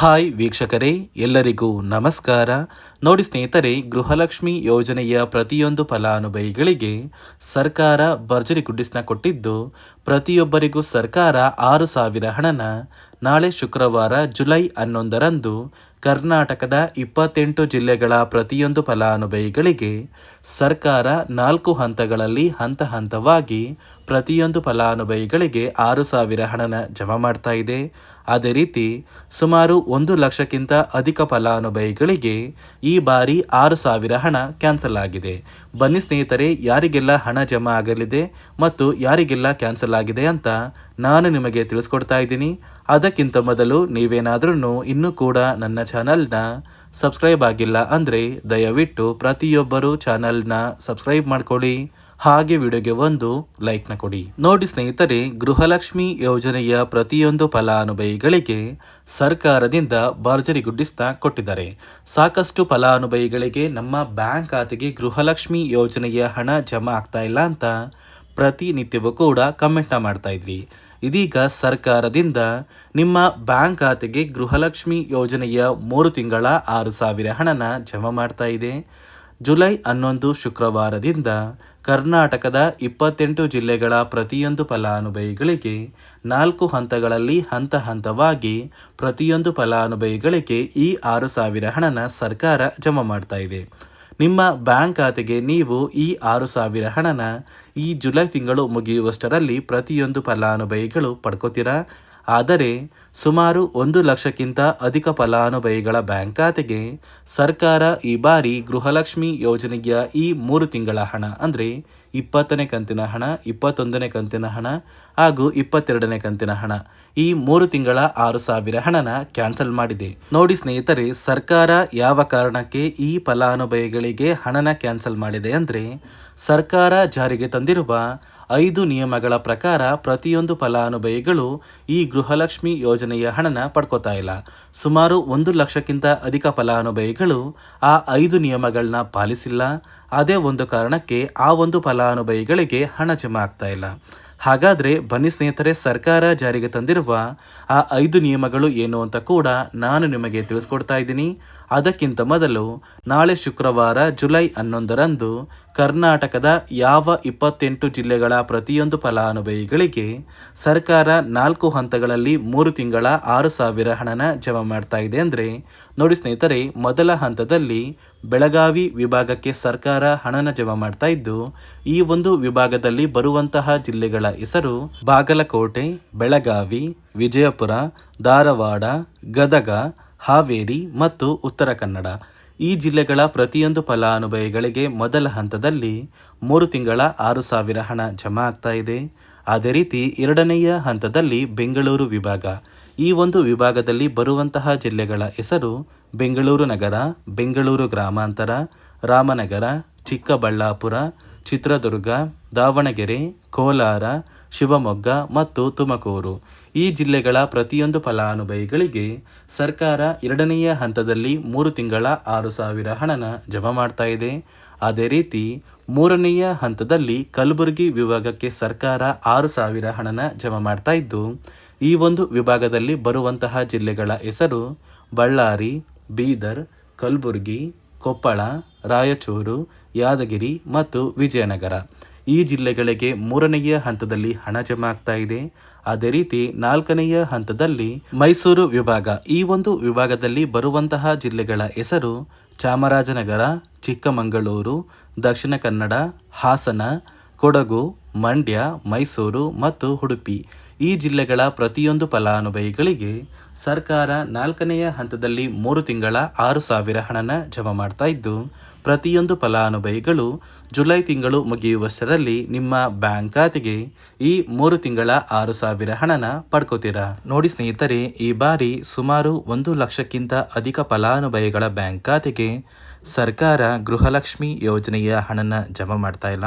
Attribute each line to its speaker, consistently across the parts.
Speaker 1: Hi ವೀಕ್ಷಕರೇ, ಎಲ್ಲರಿಗೂ ನಮಸ್ಕಾರ. ನೋಡಿ ಸ್ನೇಹಿತರೆ, ಗೃಹಲಕ್ಷ್ಮಿ ಯೋಜನೆಯ ಪ್ರತಿಯೊಂದು ಫಲಾನುಭವಿಗಳಿಗೆ ಸರ್ಕಾರ ಭರ್ಜರಿ ಗುಡ್ಡಿಸ್ನ ಕೊಟ್ಟಿದ್ದು, ಪ್ರತಿಯೊಬ್ಬರಿಗೂ ಸರ್ಕಾರ ಆರು ಸಾವಿರ ಹಣನ ನಾಳೆ ಶುಕ್ರವಾರ ಜುಲೈ ಹನ್ನೊಂದರಂದು ಕರ್ನಾಟಕದ ಇಪ್ಪತ್ತೆಂಟು ಜಿಲ್ಲೆಗಳ ಪ್ರತಿಯೊಂದು ಫಲಾನುಭವಿಗಳಿಗೆ ಸರ್ಕಾರ ನಾಲ್ಕು ಹಂತಗಳಲ್ಲಿ ಹಂತ ಹಂತವಾಗಿ ಪ್ರತಿಯೊಂದು ಫಲಾನುಭವಿಗಳಿಗೆ ಆರು ಸಾವಿರ ಹಣನ ಜಮಾ ಮಾಡ್ತಾ ಇದೆ. ಅದೇ ರೀತಿ ಸುಮಾರು ಒಂದು ಲಕ್ಷಕ್ಕಿಂತ ಅಧಿಕ ಫಲಾನುಭವಿಗಳಿಗೆ ಈ ಬಾರಿ ಆರು ಸಾವಿರ ಹಣ ಕ್ಯಾನ್ಸಲ್ ಆಗಿದೆ. ಬನ್ನಿ ಸ್ನೇಹಿತರೆ, ಯಾರಿಗೆಲ್ಲ ಹಣ ಜಮಾ ಆಗಲಿದೆ ಮತ್ತು ಯಾರಿಗೆಲ್ಲ ಕ್ಯಾನ್ಸಲ್ ಆಗಿದೆ ಅಂತ ನಾನು ನಿಮಗೆ ತಿಳಿಸ್ಕೊಡ್ತಾ ಇದ್ದೀನಿ. ಅದಕ್ಕಿಂತ ಮೊದಲು ನೀವೇನಾದ್ರೂ ಇನ್ನೂ ಕೂಡ ನನ್ನ ಚಾನಲ್ನ ಸಬ್ಸ್ಕ್ರೈಬ್ ಆಗಿಲ್ಲ ಅಂದರೆ ದಯವಿಟ್ಟು ಪ್ರತಿಯೊಬ್ಬರು ಚಾನಲ್ನ ಸಬ್ಸ್ಕ್ರೈಬ್ ಮಾಡ್ಕೊಳ್ಳಿ. ಹಾಗೆ ವಿಡಿಯೋಗೆ ಒಂದು ಲೈಕ್ನ ಕೊಡಿ. ನೋಡಿ ಸ್ನೇಹಿತರೆ, ಗೃಹಲಕ್ಷ್ಮಿ ಯೋಜನೆಯ ಪ್ರತಿಯೊಂದು ಫಲಾನುಭವಿಗಳಿಗೆ ಸರ್ಕಾರದಿಂದ ಭರ್ಜರಿ ಗುಡ್ಡಿಸ್ತಾ ಕೊಟ್ಟಿದ್ದಾರೆ. ಸಾಕಷ್ಟು ಫಲಾನುಭವಿಗಳಿಗೆ ನಮ್ಮ ಬ್ಯಾಂಕ್ ಖಾತೆಗೆ ಗೃಹಲಕ್ಷ್ಮಿ ಯೋಜನೆಯ ಹಣ ಜಮಾ ಆಗ್ತಾ ಇಲ್ಲ ಅಂತ ಪ್ರತಿನಿತ್ಯವೂ ಕೂಡ ಕಮೆಂಟ್ನ ಮಾಡ್ತಾ ಇದ್ವಿ ಇದೀಗ ಸರ್ಕಾರದಿಂದ ನಿಮ್ಮ ಬ್ಯಾಂಕ್ ಖಾತೆಗೆ ಗೃಹಲಕ್ಷ್ಮಿ ಯೋಜನೆಯ ಮೂರು ತಿಂಗಳ ಆರು ಸಾವಿರ ಹಣನ ಜಮಾ ಮಾಡ್ತಾ ಇದೆ. ಜುಲೈ ಹನ್ನೊಂದು ಶುಕ್ರವಾರದಿಂದ ಕರ್ನಾಟಕದ ಇಪ್ಪತ್ತೆಂಟು ಜಿಲ್ಲೆಗಳ ಪ್ರತಿಯೊಂದು ಫಲಾನುಭವಿಗಳಿಗೆ ನಾಲ್ಕು ಹಂತಗಳಲ್ಲಿ ಹಂತ ಹಂತವಾಗಿ ಪ್ರತಿಯೊಂದು ಫಲಾನುಭವಿಗಳಿಗೆ ಈ ಆರು ಸಾವಿರ ಹಣನ ಸರ್ಕಾರ ಜಮಾ ಮಾಡ್ತಾ ಇದೆ. ನಿಮ್ಮ ಬ್ಯಾಂಕ್ ಖಾತೆಗೆ ನೀವು ಈ ಆರು ಸಾವಿರ ಹಣನ ಈ ಜುಲೈ ತಿಂಗಳು ಮುಗಿಯುವಷ್ಟರಲ್ಲಿ ಪ್ರತಿಯೊಂದು ಫಲಾನುಭವಿಗಳು ಪಡ್ಕೋತೀರಾ? ಆದರೆ ಸುಮಾರು ಒಂದು ಲಕ್ಷಕ್ಕಿಂತ ಅಧಿಕ ಫಲಾನುಭವಿಗಳ ಬ್ಯಾಂಕ್ ಖಾತೆಗೆ ಸರ್ಕಾರ ಈ ಬಾರಿ ಗೃಹಲಕ್ಷ್ಮಿ ಯೋಜನೆಯ ಈ ಮೂರು ತಿಂಗಳ ಹಣ, ಅಂದರೆ ಇಪ್ಪತ್ತನೇ ಕಂತಿನ ಹಣ, ಇಪ್ಪತ್ತೊಂದನೇ ಕಂತಿನ ಹಣ ಹಾಗೂ ಇಪ್ಪತ್ತೆರಡನೇ ಕಂತಿನ ಹಣ ಈ ಮೂರು ತಿಂಗಳ ಆರು ಸಾವಿರ ಹಣನ ಕ್ಯಾನ್ಸಲ್ ಮಾಡಿದೆ. ನೋಡಿ ಸ್ನೇಹಿತರೆ, ಸರ್ಕಾರ ಯಾವ ಕಾರಣಕ್ಕೆ ಈ ಫಲಾನುಭವಿಗಳಿಗೆ ಹಣನ ಕ್ಯಾನ್ಸಲ್ ಮಾಡಿದೆ ಅಂದರೆ ಸರ್ಕಾರ ಜಾರಿಗೆ ತಂದಿರುವ ಐದು ನಿಯಮಗಳ ಪ್ರಕಾರ ಪ್ರತಿಯೊಂದು ಫಲಾನುಭವಿಗಳು ಈ ಗೃಹಲಕ್ಷ್ಮಿ ಯೋಜನೆಯ ಹಣನ ಪಡ್ಕೋತಾ ಇಲ್ಲ. ಸುಮಾರು ಒಂದು ಲಕ್ಷಕ್ಕಿಂತ ಅಧಿಕ ಫಲಾನುಭವಿಗಳು ಆ ಐದು ನಿಯಮಗಳನ್ನ ಪಾಲಿಸಿಲ್ಲ. ಅದೇ ಒಂದು ಕಾರಣಕ್ಕೆ ಆ ಒಂದು ಫಲಾನುಭವಿಗಳಿಗೆ ಹಣ ಜಮಾ ಆಗ್ತಾ ಇಲ್ಲ. ಹಾಗಾದರೆ ಬನ್ನಿ ಸ್ನೇಹಿತರೆ, ಸರ್ಕಾರ ಜಾರಿಗೆ ತಂದಿರುವ ಆ ಐದು ನಿಯಮಗಳು ಏನು ಅಂತ ಕೂಡ ನಾನು ನಿಮಗೆ ತಿಳಿಸ್ಕೊಡ್ತಾ ಇದ್ದೀನಿ. ಅದಕ್ಕಿಂತ ಮೊದಲು ನಾಳೆ ಶುಕ್ರವಾರ ಜುಲೈ ಹನ್ನೊಂದರಂದು ಕರ್ನಾಟಕದ ಯಾವ ಇಪ್ಪತ್ತೆಂಟು ಜಿಲ್ಲೆಗಳ ಪ್ರತಿಯೊಂದು ಫಲಾನುಭವಿಗಳಿಗೆ ಸರ್ಕಾರ ನಾಲ್ಕು ಹಂತಗಳಲ್ಲಿ ಮೂರು ತಿಂಗಳ ಆರು ಸಾವಿರ ಹಣನ ಜಮಾ ಮಾಡ್ತಾ ಇದೆ ಅಂದರೆ, ನೋಡಿ ಸ್ನೇಹಿತರೆ, ಮೊದಲ ಹಂತದಲ್ಲಿ ಬೆಳಗಾವಿ ವಿಭಾಗಕ್ಕೆ ಸರ್ಕಾರ ಹಣನ ಜಮಾ ಮಾಡ್ತಾ ಇದ್ದು, ಈ ಒಂದು ವಿಭಾಗದಲ್ಲಿ ಬರುವಂತಹ ಜಿಲ್ಲೆಗಳ ಹೆಸರು ಬಾಗಲಕೋಟೆ, ಬೆಳಗಾವಿ, ವಿಜಯಪುರ, ಧಾರವಾಡ, ಗದಗ ಹಾವೇರಿ ಮತ್ತು ಉತ್ತರ ಕನ್ನಡ. ಈ ಜಿಲ್ಲೆಗಳ ಪ್ರತಿಯೊಂದು ಫಲಾನುಭವಿಗಳಿಗೆ ಮೊದಲ ಹಂತದಲ್ಲಿ ಮೂರು ತಿಂಗಳ ಆರು ಸಾವಿರ ಹಣ ಜಮಾ ಆಗ್ತಾ ಇದೆ. ಅದೇ ರೀತಿ ಎರಡನೆಯ ಹಂತದಲ್ಲಿ ಬೆಂಗಳೂರು ವಿಭಾಗ. ಈ ಒಂದು ವಿಭಾಗದಲ್ಲಿ ಬರುವಂತಹ ಜಿಲ್ಲೆಗಳ ಹೆಸರು ಬೆಂಗಳೂರು ನಗರ, ಬೆಂಗಳೂರು ಗ್ರಾಮಾಂತರ, ರಾಮನಗರ, ಚಿಕ್ಕಬಳ್ಳಾಪುರ ಚಿತ್ರದುರ್ಗ, ದಾವಣಗೆರೆ, ಕೋಲಾರ, ಶಿವಮೊಗ್ಗ ಮತ್ತು ತುಮಕೂರು. ಈ ಜಿಲ್ಲೆಗಳ ಪ್ರತಿಯೊಂದು ಫಲಾನುಭವಿಗಳಿಗೆ ಸರ್ಕಾರ ಎರಡನೆಯ ಹಂತದಲ್ಲಿ ಮೂರು ತಿಂಗಳ ಆರು ಸಾವಿರ ಹಣನ ಜಮಾ ಮಾಡ್ತಾ ಇದೆ. ಅದೇ ರೀತಿ, ಮೂರನೆಯ ಹಂತದಲ್ಲಿ ಕಲಬುರಗಿ ವಿಭಾಗಕ್ಕೆ ಸರ್ಕಾರ ಆರು ಸಾವಿರ ಹಣನ ಜಮಾ ಮಾಡ್ತಾ ಇದ್ದು, ಈ ಒಂದು ವಿಭಾಗದಲ್ಲಿ ಬರುವಂತಹ ಜಿಲ್ಲೆಗಳ ಹೆಸರು ಬಳ್ಳಾರಿ, ಬೀದರ್, ಕಲಬುರಗಿ, ಕೊಪ್ಪಳ, ರಾಯಚೂರು ಯಾದಗಿರಿ ಮತ್ತು ವಿಜಯನಗರ. ಈ ಜಿಲ್ಲೆಗಳಿಗೆ ಮೂರನೆಯ ಹಂತದಲ್ಲಿ ಹಣ ಜಮಾ ಆಗ್ತಾ ಇದೆ. ಅದೇ ರೀತಿ ನಾಲ್ಕನೆಯ ಹಂತದಲ್ಲಿ ಮೈಸೂರು ವಿಭಾಗ. ಈ ಒಂದು ವಿಭಾಗದಲ್ಲಿ ಬರುವಂತಹ ಜಿಲ್ಲೆಗಳ ಹೆಸರು ಚಾಮರಾಜನಗರ, ಚಿಕ್ಕಮಗಳೂರು, ದಕ್ಷಿಣ ಕನ್ನಡ, ಹಾಸನ, ಕೊಡಗು, ಮಂಡ್ಯ, ಮೈಸೂರು ಮತ್ತು ಉಡುಪಿ. ಈ ಜಿಲ್ಲೆಗಳ ಪ್ರತಿಯೊಂದು ಫಲಾನುಭವಿಗಳಿಗೆ ಸರ್ಕಾರ ನಾಲ್ಕನೆಯ ಹಂತದಲ್ಲಿ ಮೂರು ತಿಂಗಳ ಆರು ಸಾವಿರ ಹಣನ ಜಮಾ ಮಾಡ್ತಾ ಇದ್ದು, ಪ್ರತಿಯೊಂದು ಫಲಾನುಭವಿಗಳು ಜುಲೈ ತಿಂಗಳು ಮುಗಿಯುವಷ್ಟರಲ್ಲಿ ನಿಮ್ಮ ಬ್ಯಾಂಕ್ ಖಾತೆಗೆ ಈ ಮೂರು ತಿಂಗಳ ಆರು ಸಾವಿರ ಹಣನ ಪಡ್ಕೋತೀರಾ? ನೋಡಿ ಸ್ನೇಹಿತರೆ, ಈ ಬಾರಿ ಸುಮಾರು ಒಂದು ಲಕ್ಷಕ್ಕಿಂತ ಅಧಿಕ ಫಲಾನುಭವಿಗಳ ಬ್ಯಾಂಕ್ ಖಾತೆಗೆ ಸರ್ಕಾರ ಗೃಹಲಕ್ಷ್ಮಿ ಯೋಜನೆಯ ಹಣನ ಜಮಾ ಮಾಡ್ತಾ ಇಲ್ಲ.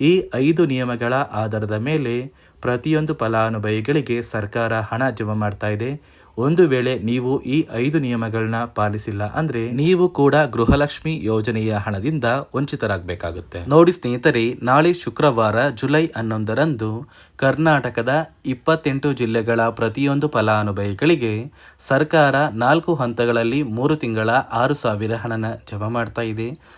Speaker 1: ಈ ಐದು ನಿಯಮಗಳ ಆಧಾರದ ಮೇಲೆ ಪ್ರತಿಯೊಂದು ಫಲಾನುಭವಿಗಳಿಗೆ ಸರ್ಕಾರ ಹಣ ಜಮಾ ಮಾಡ್ತಾ ಇದೆ. ಒಂದು ವೇಳೆ ನೀವು ಈ ಐದು ನಿಯಮಗಳನ್ನ ಪಾಲಿಸಿಲ್ಲ ಅಂದ್ರೆ ನೀವು ಕೂಡ ಗೃಹಲಕ್ಷ್ಮಿ ಯೋಜನೆಯ ಹಣದಿಂದ ವಂಚಿತರಾಗಬೇಕಾಗುತ್ತೆ. ನೋಡಿ ಸ್ನೇಹಿತರೆ, ನಾಳೆ ಶುಕ್ರವಾರ ಜುಲೈ ಹನ್ನೊಂದರಂದು ಕರ್ನಾಟಕದ ಇಪ್ಪತ್ತೆಂಟು ಜಿಲ್ಲೆಗಳ ಪ್ರತಿಯೊಂದು ಫಲಾನುಭವಿಗಳಿಗೆ ಸರ್ಕಾರ ನಾಲ್ಕು ಹಂತಗಳಲ್ಲಿ ಮೂರು ತಿಂಗಳ ಆರು ಸಾವಿರ ಹಣನ ಜಮಾ ಮಾಡ್ತಾ ಇದೆ.